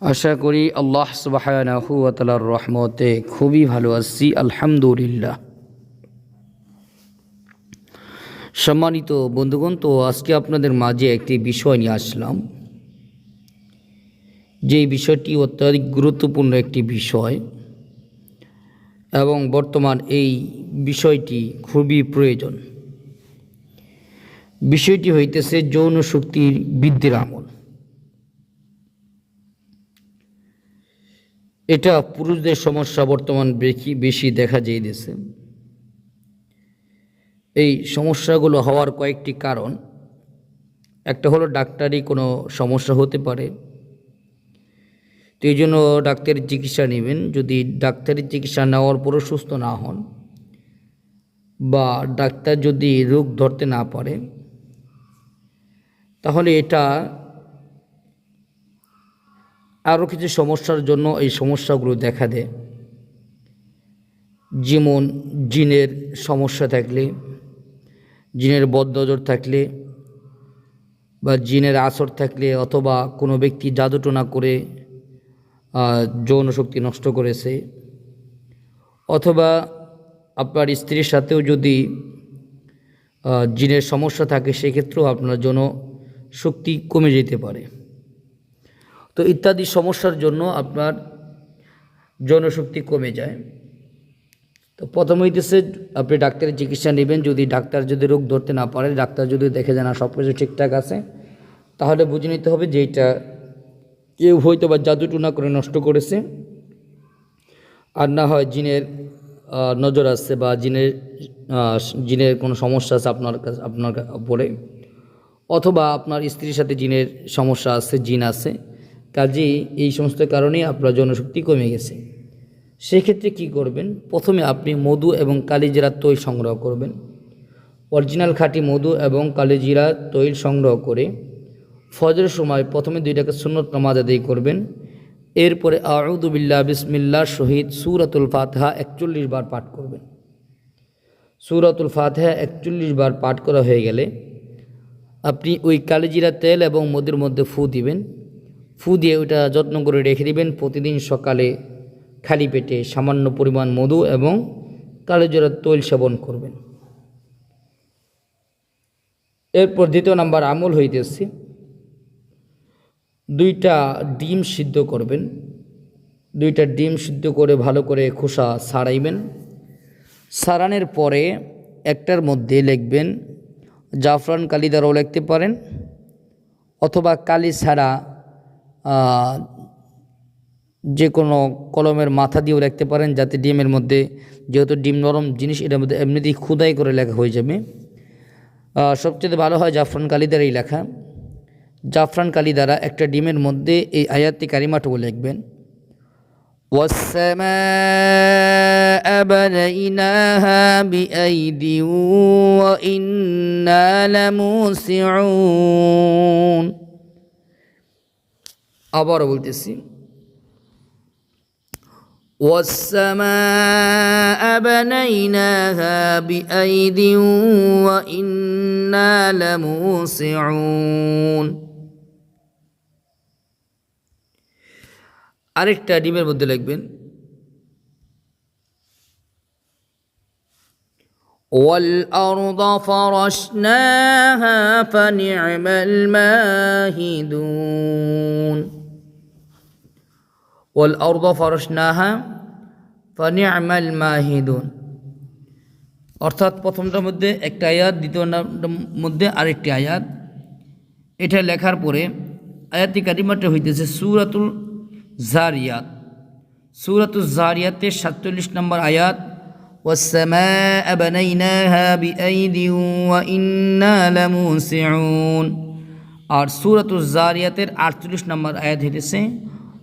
আশা করি আল্লাহ সুবাহানাহু তালার রহমতে খুবই ভালো আছি, আলহামদুলিল্লাহ। সম্মানিত বন্ধুগণ, তো আজকে আপনাদের মাঝে একটি বিষয় নিয়ে আসলাম। যেই বিষয়টি অত্যাধিক গুরুত্বপূর্ণ একটি বিষয় এবং বর্তমান এই বিষয়টি খুবই প্রয়োজন। বিষয়টি হইতেছে যৌন শক্তির বৃদ্ধির আমল। এটা পুরুষদের সমস্যা বর্তমান বেশি বেশি দেখা যাইতেছে। এই সমস্যাগুলো হওয়ার কয়েকটি কারণ। একটা হলো ডাক্তারি কোনো সমস্যা হতে পারে। তো এই জন্য ডাক্তারের চিকিৎসা নেবেন। যদি ডাক্তারি চিকিৎসা নেওয়ার পরও সুস্থ না হন বা ডাক্তার যদি রোগ ধরতে না পারে, তাহলে এটা আরও কিছু সমস্যার জন্য এই সমস্যাগুলো দেখা দেয়। যেমন জিনের সমস্যা থাকলে, জিনের বদনজর থাকলে বা জিনের আসর থাকলে অথবা কোনো ব্যক্তি জাদুটোনা করে যৌন শক্তি নষ্ট করেছে। অথবা আপনার স্ত্রীর সাথেও যদি জিনের সমস্যা থাকে, সেক্ষেত্রেও আপনার জন্য শক্তি কমে যেতে পারে। তো ইত্যাদি সমস্যার জন্য আপনার জনশক্তি কমে যায়। তো প্রথম হইতেছে আপনি ডাক্তারের চিকিৎসা নেবেন, যদি ডাক্তার যদি রোগ ধরতে না পারে, ডাক্তার যদি দেখে যে না সব কিছু ঠিকঠাক আছে, তাহলে বুঝে নিতে হবে যে এটা কেউ হয়তো বা জাদুটুনা করে নষ্ট করেছে। আর না হয় জিনের নজর আসছে বা জিনের জিনের কোনো সমস্যা আছে আপনার কাছে, আপনার উপরে। অথবা আপনার স্ত্রীর সাথে জিনের সমস্যা আছে, জিন আছে কাজেই এই সমস্ত কারণেই আপনার জনশক্তি কমে গেছে। সেক্ষেত্রে কি করবেন? প্রথমে আপনি মধু এবং কালিজিরা তৈল সংগ্রহ করবেন। অরিজিনাল খাঁটি মধু এবং কালিজিরা তৈল সংগ্রহ করে ফজরের সময় প্রথমে দুইটাকে সুন্নত নামাজ আদায় করবেন। এরপরে আউদুবিল্লা বিসমিল্লা শহীদ সুরাতুল ফাতহা একচল্লিশ বার পাঠ করবেন। সুরাতুল ফাতহা একচল্লিশ বার পাঠ করা হয়ে গেলে আপনি ওই কালিজিরা তেল এবং মধুর মধ্যে ফু দিবেন। ফু দিয়ে ওইটা যত্ন করে রেখে দিবেন। প্রতিদিন সকালে খালি পেটে সামান্য পরিমাণ মধু এবং কালিজিরা তৈল সেবন করবেন। এরপর দ্বিতীয় নাম্বার আমল হইতেছে। দুইটা ডিম সিদ্ধ করবেন। দুইটা ডিম সিদ্ধ করে ভালো করে খোসা সারাইবেন সারানোর পরে একটার মধ্যে লিখবেন, জাফরান কালি দ্বারাও লিখতে পারেন অথবা কালি ছাড়া যে কোনো কলমের মাথা দিয়েও লিখতে পারেন যাতে ডিমের মধ্যে যেহেতু ডিম নরম জিনিস এটার মধ্যে এমনিতেই খুদাই করে লেখা হয়ে যাবে আহ, সবচেয়ে ভালো হয় জাফরান কালি দ্বারাই লেখা জাফরান কালি দ্বারা একটা ডিমের মধ্যে এই আয়াতি কারিমাটুকু লিখবেন والسماء بنيناها بأيد وإنا لموسعون আবারও বলতেছি والسماء بنيناها بأيد وإنا لموسعون আরেকটা ডিমের মধ্যে লিখবেন والأرض فرشناها فنعم الماهدون والأرض فرشناها فنعم الماهدون অর্থাৎ প্রথমটার মধ্যে একটা আয়াত দ্বিতীয়টার মধ্যে আরেকটি আয়াত এটা লেখার পরে আয়াতি কারিমাটা হইতেছে সুরাতুল জারিয়াত সুরাতুল জারিয়াতের সাতচল্লিশ নম্বর আয়াত والسماء بنيناها بأيد وإنا لموسعون আর সুরাতুল জারিয়াতের আটচল্লিশ নম্বর আয়াত হইতেছে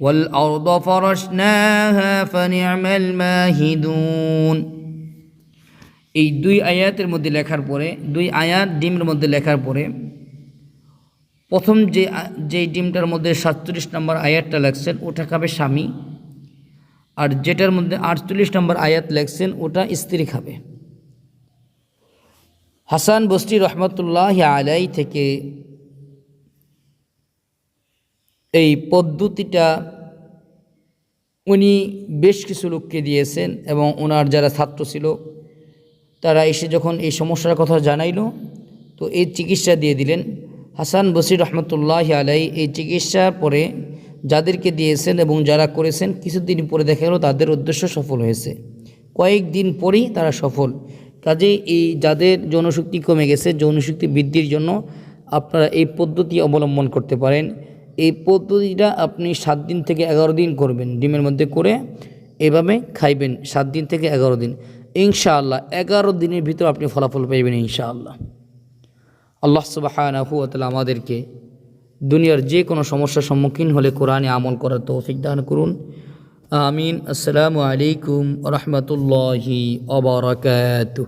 والأرض فرشناها فنعم الماهدون এই দুই আয়াতের মধ্যে লেখার পরে দুই আয়াত ডিমের মধ্যে লেখার পরে প্রথম যে আ- যে ডিমটার মধ্যে সাতচল্লিশ নম্বর আয়াতটা লেখছেন ওটা খাবে স্বামী আর যেটার মধ্যে আটচল্লিশ নম্বর আয়াত লেখছেন ওটা স্ত্রী খাবে হাসান বস্তি রহমতুল্লাহ আলাই থেকে এই পদ্ধতিটা উনি বেশ কিছু লোককে দিয়েছেন এবং ওনার যারা ছাত্র ছিল, তারা এসে যখন এই সমস্যার কথা জানাইল, তো এই চিকিৎসা দিয়ে দিলেন। হাসান বসির রহমতুল্লাহ আলাই এই চিকিৎসার পরে যাদেরকে দিয়েছেন এবং যারা করেছেন, কিছুদিন পরে দেখা গেল তাদের উদ্দেশ্য সফল হয়েছে। কয়েকদিন পরেই তারা সফল। কাজে এই যাদের যৌনশক্তি কমে গেছে, যৌনশক্তি বৃদ্ধির জন্য আপনারা এই পদ্ধতি অবলম্বন করতে পারেন। এই পদ্ধতিটা আপনি সাত দিন থেকে এগারো দিন করবেন ডিমের মধ্যে করে এভাবে খাইবেন সাত দিন থেকে এগারো দিন। ইনশাআল্লাহ এগারো দিনের ভিতর আপনি ফলাফল পাইবেন ইনশাআল্লাহ। আল্লাহ সুবাহানাহু তাআলা আমাদেরকে দুনিয়ার যে কোনো সমস্যার সম্মুখীন হলে কোরআনে আমল করার তৌফিক দান করুন। আমিন। আসসালামু আলাইকুম রহমতুল্লাহি অবরাকাতুহ